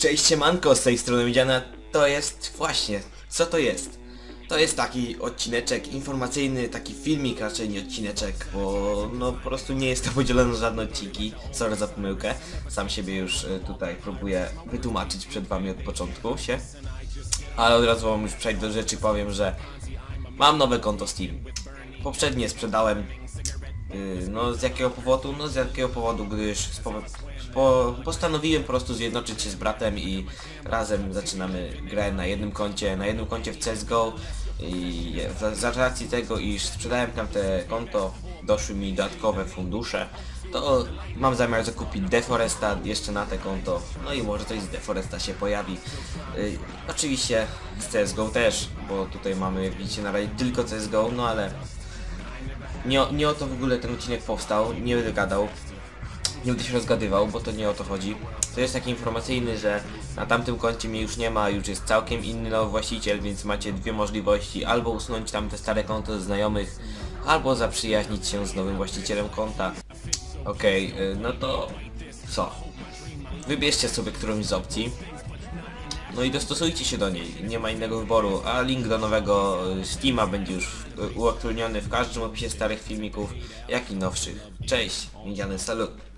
Siemanko, z tej strony Widziana, to jest właśnie, co to jest? To jest taki odcineczek informacyjny, taki filmik raczej nie odcineczek, bo no po prostu nie jest to podzielone na żadne odcinki, sorry za pomyłkę, sam siebie już y, tutaj próbuję wytłumaczyć przed wami od początku się, ale od razu wam już przejdę do rzeczy, powiem, że mam nowe konto Steam. Poprzednie sprzedałem No z jakiego powodu? No z jakiego powodu, gdyż spo, postanowiłem po prostu zjednoczyć się z bratem i razem zaczynamy grę na jednym koncie, na jednym koncie w CSGO i za, za racji tego, iż sprzedałem tam te konto, doszły mi dodatkowe fundusze, to mam zamiar zakupić Deforesta jeszcze na te konto, no i może coś z Deforesta się pojawi. Yy, oczywiście z CSGO też, bo tutaj mamy, jak widzicie, na razie tylko CSGO, no ale nie, o- nie o to w ogóle ten odcinek powstał, nie będę gadał, nie będę się rozgadywał, bo to nie o to chodzi. To jest taki informacyjny, że na tamtym koncie mnie już nie ma, już jest całkiem inny nowy właściciel, więc macie dwie możliwości, albo usunąć tamte stare konto ze znajomych, albo zaprzyjaźnić się z nowym właścicielem konta. Okej, y, no to co? Wybierzcie sobie którąś z opcji. No i dostosujcie się do niej, nie ma innego wyboru, a link do nowego y, Steama będzie już y, uaktualniony w każdym opisie starych filmików, jak i nowszych. Cześć, widziany salut.